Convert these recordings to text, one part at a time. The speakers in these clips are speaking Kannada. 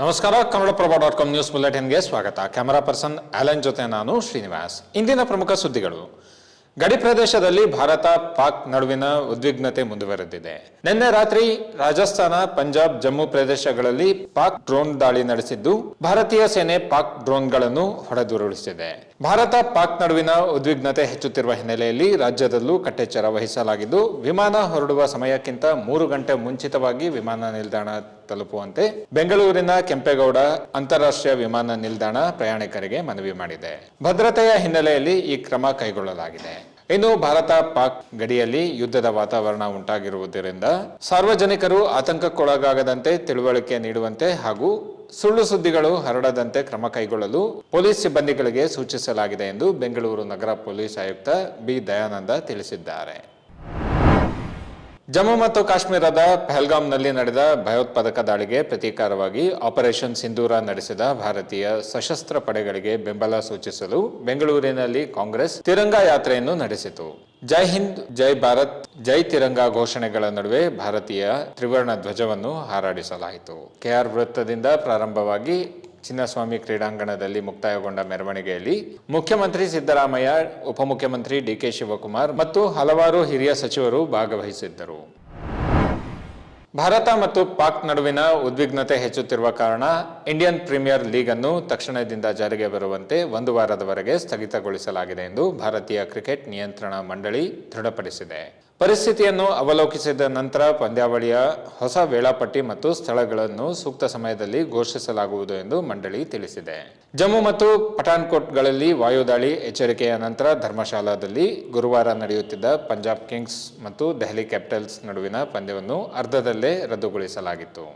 ನಮಸ್ಕಾರ, ಕನ್ನಡಪ್ರಭ ಡಾಟ್ ಕಾಮ್ ನ್ಯೂಸ್ ಬುಲೆಟಿನ್ಗೆ ಸ್ವಾಗತ. ಕ್ಯಾಮರಾ ಪರ್ಸನ್ ಆಲನ್ ಜೊತೆ ನಾನು ಶ್ರೀನಿವಾಸ್. ಇಂದಿನ ಪ್ರಮುಖ ಸುದ್ದಿಗಳು. ಗಡಿ ಪ್ರದೇಶದಲ್ಲಿ ಭಾರತ ಪಾಕ್ ನಡುವಿನ ಉದ್ವಿಗ್ನತೆ ಮುಂದುವರೆದಿದೆ. ನಿನ್ನೆ ರಾತ್ರಿ ರಾಜಸ್ಥಾನ, ಪಂಜಾಬ್, ಜಮ್ಮು ಪ್ರದೇಶಗಳಲ್ಲಿ ಪಾಕ್ ಡ್ರೋನ್ ದಾಳಿ ನಡೆಸಿದ್ದು, ಭಾರತೀಯ ಸೇನೆ ಪಾಕ್ ಡ್ರೋನ್ಗಳನ್ನು ಹೊಡೆದುರುಳಿಸಿದೆ. ಭಾರತ ಪಾಕ್ ನಡುವಿನ ಉದ್ವಿಗ್ನತೆ ಹೆಚ್ಚುತ್ತಿರುವ ಹಿನ್ನೆಲೆಯಲ್ಲಿ ರಾಜ್ಯದಲ್ಲೂ ಕಟ್ಟೆಚ್ಚರ ವಹಿಸಲಾಗಿದ್ದು, ವಿಮಾನ ಹೊರಡುವ ಸಮಯಕ್ಕಿಂತ ಮೂರು ಗಂಟೆ ಮುಂಚಿತವಾಗಿ ವಿಮಾನ ನಿಲ್ದಾಣ ತಲುಪುವಂತೆ ಬೆಂಗಳೂರಿನ ಕೆಂಪೇಗೌಡ ಅಂತಾರಾಷ್ಟ್ರೀಯ ವಿಮಾನ ನಿಲ್ದಾಣ ಪ್ರಯಾಣಿಕರಿಗೆ ಮನವಿ ಮಾಡಿದೆ. ಭದ್ರತೆಯ ಹಿನ್ನೆಲೆಯಲ್ಲಿ ಈ ಕ್ರಮ ಕೈಗೊಳ್ಳಲಾಗಿದೆ. ಇನ್ನು ಭಾರತ ಪಾಕ್ ಗಡಿಯಲ್ಲಿ ಯುದ್ಧದ ವಾತಾವರಣ ಉಂಟಾಗಿರುವುದರಿಂದ ಸಾರ್ವಜನಿಕರು ಆತಂಕಕ್ಕೊಳಗಾಗದಂತೆ ತಿಳುವಳಿಕೆ ನೀಡುವಂತೆ ಹಾಗೂ ಸುಳ್ಳು ಸುದ್ದಿಗಳು ಹರಡದಂತೆ ಕ್ರಮ ಕೈಗೊಳ್ಳಲು ಪೊಲೀಸ್ ಸಿಬ್ಬಂದಿಗಳಿಗೆ ಸೂಚಿಸಲಾಗಿದೆ ಎಂದು ಬೆಂಗಳೂರು ನಗರ ಪೊಲೀಸ್ ಆಯುಕ್ತ ಬಿ. ದಯಾನಂದ ತಿಳಿಸಿದ್ದಾರೆ. ಜಮ್ಮು ಮತ್ತು ಕಾಶ್ಮೀರದ ಪಹಲ್ಗಾಮ್ನಲ್ಲಿ ನಡೆದ ಭಯೋತ್ಪಾದಕ ದಾಳಿಗೆ ಪ್ರತೀಕಾರವಾಗಿ ಆಪರೇಷನ್ ಸಿಂಧೂರ ನಡೆಸಿದ ಭಾರತೀಯ ಸಶಸ್ತ್ರ ಪಡೆಗಳಿಗೆ ಬೆಂಬಲ ಸೂಚಿಸಲು ಬೆಂಗಳೂರಿನಲ್ಲಿ ಕಾಂಗ್ರೆಸ್ ತಿರಂಗಾ ಯಾತ್ರೆಯನ್ನು ನಡೆಸಿತು. ಜೈ ಹಿಂದ್, ಜೈ ಭಾರತ್, ಜೈ ತಿರಂಗ ಘೋಷಣೆಗಳ ನಡುವೆ ಭಾರತೀಯ ತ್ರಿವರ್ಣ ಧ್ವಜವನ್ನು ಹಾರಾಡಿಸಲಾಯಿತು. ಕೆಆರ್ ವೃತ್ತದಿಂದ ಪ್ರಾರಂಭವಾಗಿ ಚಿನ್ನಸ್ವಾಮಿ ಕ್ರೀಡಾಂಗಣದಲ್ಲಿ ಮುಕ್ತಾಯಗೊಂಡ ಮೆರವಣಿಗೆಯಲ್ಲಿ ಮುಖ್ಯಮಂತ್ರಿ ಸಿದ್ದರಾಮಯ್ಯ, ಉಪಮುಖ್ಯಮಂತ್ರಿ ಡಿಕೆ ಶಿವಕುಮಾರ್ ಮತ್ತು ಹಲವಾರು ಹಿರಿಯ ಸಚಿವರು ಭಾಗವಹಿಸಿದ್ದರು. ಭಾರತ ಮತ್ತು ಪಾಕ್ ನಡುವಿನ ಉದ್ವಿಗ್ನತೆ ಹೆಚ್ಚುತ್ತಿರುವ ಕಾರಣ ಇಂಡಿಯನ್ ಪ್ರೀಮಿಯರ್ ಲೀಗ್ ಅನ್ನು ತಕ್ಷಣದಿಂದ ಜಾರಿಗೆ ಬರುವಂತೆ ಒಂದು ವಾರದವರೆಗೆ ಸ್ಥಗಿತಗೊಳಿಸಲಾಗಿದೆ ಎಂದು ಭಾರತೀಯ ಕ್ರಿಕೆಟ್ ನಿಯಂತ್ರಣ ಮಂಡಳಿ ದೃಢಪಡಿಸಿದೆ. ಪರಿಸ್ಥಿತಿಯನ್ನು ಅವಲೋಕಿಸಿದ ನಂತರ ಪಂದ್ಯಾವಳಿಯ ಹೊಸ ವೇಳಾಪಟ್ಟಿ ಮತ್ತು ಸ್ಥಳಗಳನ್ನು ಸೂಕ್ತ ಸಮಯದಲ್ಲಿ ಘೋಷಿಸಲಾಗುವುದು ಎಂದು ಮಂಡಳಿ ತಿಳಿಸಿದೆ. ಜಮ್ಮು ಮತ್ತು ಪಠಾನ್ಕೋಟ್ಗಳಲ್ಲಿ ವಾಯುದಾಳಿ ಎಚ್ಚರಿಕೆಯ ನಂತರ ಧರ್ಮಶಾಲಾದಲ್ಲಿ ಗುರುವಾರ ನಡೆಯುತ್ತಿದ್ದ ಪಂಜಾಬ್ ಕಿಂಗ್ಸ್ ಮತ್ತು ದೆಹಲಿ ಕ್ಯಾಪಿಟಲ್ಸ್ ನಡುವಿನ ಪಂದ್ಯವನ್ನು ಅರ್ಧದಲ್ಲೇ ರದ್ದುಗೊಳಿಸಲಾಗಿತ್ತು.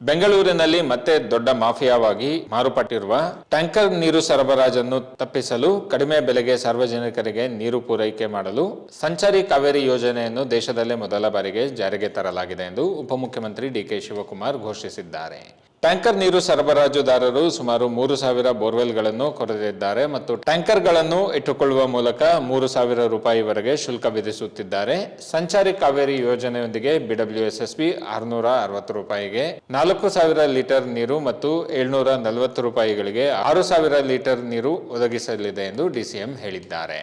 ಬೆಂಗಳೂರಿನಲ್ಲಿ ಮತ್ತೆ ದೊಡ್ಡ ಮಾಫಿಯಾವಾಗಿ ಮಾರುಪಟ್ಟಿರುವ ಟ್ಯಾಂಕರ್ ನೀರು ಸರಬರಾಜನ್ನು ತಪ್ಪಿಸಲು ಕಡಿಮೆ ಬೆಲೆಗೆ ಸಾರ್ವಜನಿಕರಿಗೆ ನೀರು ಪೂರೈಕೆ ಮಾಡಲು ಸಂಚಾರಿ ಕಾವೇರಿ ಯೋಜನೆಯನ್ನು ದೇಶದಲ್ಲೇ ಮೊದಲ ಬಾರಿಗೆ ಜಾರಿಗೆ ತರಲಾಗಿದೆ ಎಂದು ಉಪಮುಖ್ಯಮಂತ್ರಿ ಡಿಕೆ ಶಿವಕುಮಾರ್ ಘೋಷಿಸಿದ್ದಾರೆ. ಟ್ಯಾಂಕರ್ ನೀರು ಸರಬರಾಜುದಾರರು ಸುಮಾರು ಮೂರು ಸಾವಿರ ಬೋರ್ವೆಲ್ಗಳನ್ನು ಕೊರೆದಿದ್ದಾರೆ ಮತ್ತು ಟ್ಯಾಂಕರ್ಗಳನ್ನು ಇಟ್ಟುಕೊಳ್ಳುವ ಮೂಲಕ ಮೂರು ಸಾವಿರ ರೂಪಾಯಿವರೆಗೆ ಶುಲ್ಕ ವಿಧಿಸುತ್ತಿದ್ದಾರೆ. ಸಂಚಾರಿ ಕಾವೇರಿ ಯೋಜನೆಯೊಂದಿಗೆ ಬಿಡಬ್ಲ್ಯೂಎಸ್ಎಸ್ಬಿ ಆರುನೂರ ಅರವತ್ತು ರೂಪಾಯಿಗೆ ನಾಲ್ಕು ಸಾವಿರ ಲೀಟರ್ ನೀರು ಮತ್ತು ಏಳ್ನೂರ ನಲವತ್ತು ರೂಪಾಯಿಗಳಿಗೆ ಆರು ಸಾವಿರ ಲೀಟರ್ ನೀರು ಒದಗಿಸಲಿದೆ ಎಂದು ಡಿಸಿಎಂ ಹೇಳಿದ್ದಾರೆ.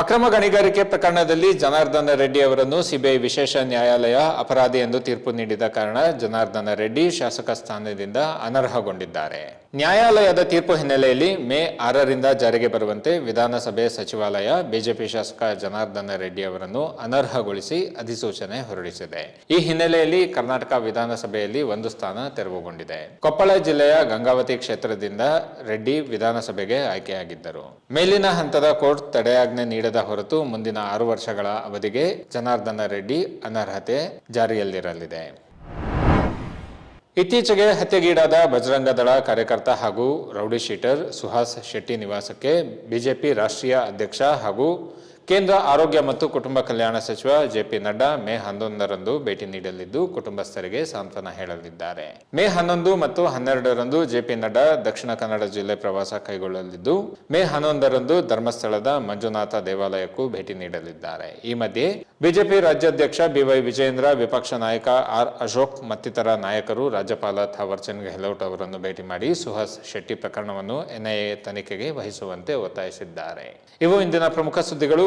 ಅಕ್ರಮ ಗಣಿಗಾರಿಕೆ ಪ್ರಕರಣದಲ್ಲಿ ಜನಾರ್ದನ ರೆಡ್ಡಿ ಅವರನ್ನು ಸಿಬಿಐ ವಿಶೇಷ ನ್ಯಾಯಾಲಯ ಅಪರಾಧಿ ಎಂದು ತೀರ್ಪು ನೀಡಿದ ಕಾರಣ ಜನಾರ್ದನ ರೆಡ್ಡಿ ಶಾಸಕ ಸ್ಥಾನದಿಂದ ಅನರ್ಹಗೊಂಡಿದ್ದಾರೆ. ನ್ಯಾಯಾಲಯದ ತೀರ್ಪು ಹಿನ್ನೆಲೆಯಲ್ಲಿ ಮೇ ಆರರಿಂದ ಜಾರಿಗೆ ಬರುವಂತೆ ವಿಧಾನಸಭೆ ಸಚಿವಾಲಯ, ಬಿಜೆಪಿ ಶಾಸಕ ಜನಾರ್ದನ ರೆಡ್ಡಿ ಅವರನ್ನು ಅನರ್ಹಗೊಳಿಸಿ ಅಧಿಸೂಚನೆ ಹೊರಡಿಸಿದೆ. ಈ ಹಿನ್ನೆಲೆಯಲ್ಲಿ ಕರ್ನಾಟಕ ವಿಧಾನಸಭೆಯಲ್ಲಿ ಒಂದು ಸ್ಥಾನ ತೆರವುಗೊಂಡಿದೆ. ಕೊಪ್ಪಳ ಜಿಲ್ಲೆಯ ಗಂಗಾವತಿ ಕ್ಷೇತ್ರದಿಂದ ರೆಡ್ಡಿ ವಿಧಾನಸಭೆಗೆ ಆಯ್ಕೆಯಾಗಿದ್ದರು. ಮೇಲಿನ ಹಂತದ ಕೋರ್ಟ್ ತಡೆಯಾಜ್ಞೆ ನೀಡದ ಹೊರತು ಮುಂದಿನ ಆರು ವರ್ಷಗಳ ಅವಧಿಗೆ ಜನಾರ್ದನ ರೆಡ್ಡಿ ಅನರ್ಹತೆ ಜಾರಿಯಲ್ಲಿರಲಿದೆ. ಇತ್ತೀಚೆಗೆ ಹತ್ಯೆಗೀಡಾದ ಬಜರಂಗ ದಳ ಕಾರ್ಯಕರ್ತ ಹಾಗೂ ರೌಡಿ ಶೀಟರ್ ಸುಹಾಸ್ ಶೆಟ್ಟಿ ನಿವಾಸಕ್ಕೆ ಬಿಜೆಪಿ ರಾಷ್ಟ್ರೀಯ ಅಧ್ಯಕ್ಷ ಹಾಗೂ ಕೇಂದ್ರ ಆರೋಗ್ಯ ಮತ್ತು ಕುಟುಂಬ ಕಲ್ಯಾಣ ಸಚಿವ ಜೆಪಿ ನಡ್ಡಾ ಮೇ ಹನ್ನೊಂದರಂದು ಭೇಟಿ ನೀಡಲಿದ್ದು ಕುಟುಂಬಸ್ಥರಿಗೆ ಸಾಂತ್ವನ ಹೇಳಲಿದ್ದಾರೆ. ಮೇ ಹನ್ನೊಂದು ಮತ್ತು ಹನ್ನೆರಡರಂದು ಜೆಪಿ ನಡ್ಡಾ ದಕ್ಷಿಣ ಕನ್ನಡ ಜಿಲ್ಲೆ ಪ್ರವಾಸ ಕೈಗೊಳ್ಳಲಿದ್ದು, ಮೇ ಹನ್ನೊಂದರಂದು ಧರ್ಮಸ್ಥಳದ ಮಂಜುನಾಥ ದೇವಾಲಯಕ್ಕೂ ಭೇಟಿ ನೀಡಲಿದ್ದಾರೆ. ಈ ಮಧ್ಯೆ ಬಿಜೆಪಿ ರಾಜ್ಯಾಧ್ಯಕ್ಷ ಬಿವೈ ವಿಜಯೇಂದ್ರ, ವಿಪಕ್ಷ ನಾಯಕ ಆರ್ ಅಶೋಕ್ ಮತ್ತಿತರ ನಾಯಕರು ರಾಜ್ಯಪಾಲ ಥಾವರ್ ಚಂದ್ ಗೆಹ್ಲೋಟ್ ಅವರನ್ನು ಭೇಟಿ ಮಾಡಿ ಸುಹಾಸ್ ಶೆಟ್ಟಿ ಪ್ರಕರಣವನ್ನು ಎನ್ಐಎ ತನಿಖೆಗೆ ವಹಿಸುವಂತೆ ಒತ್ತಾಯಿಸಿದ್ದಾರೆ. ಇವು ಇಂದಿನ ಪ್ರಮುಖ ಸುದ್ದಿಗಳು.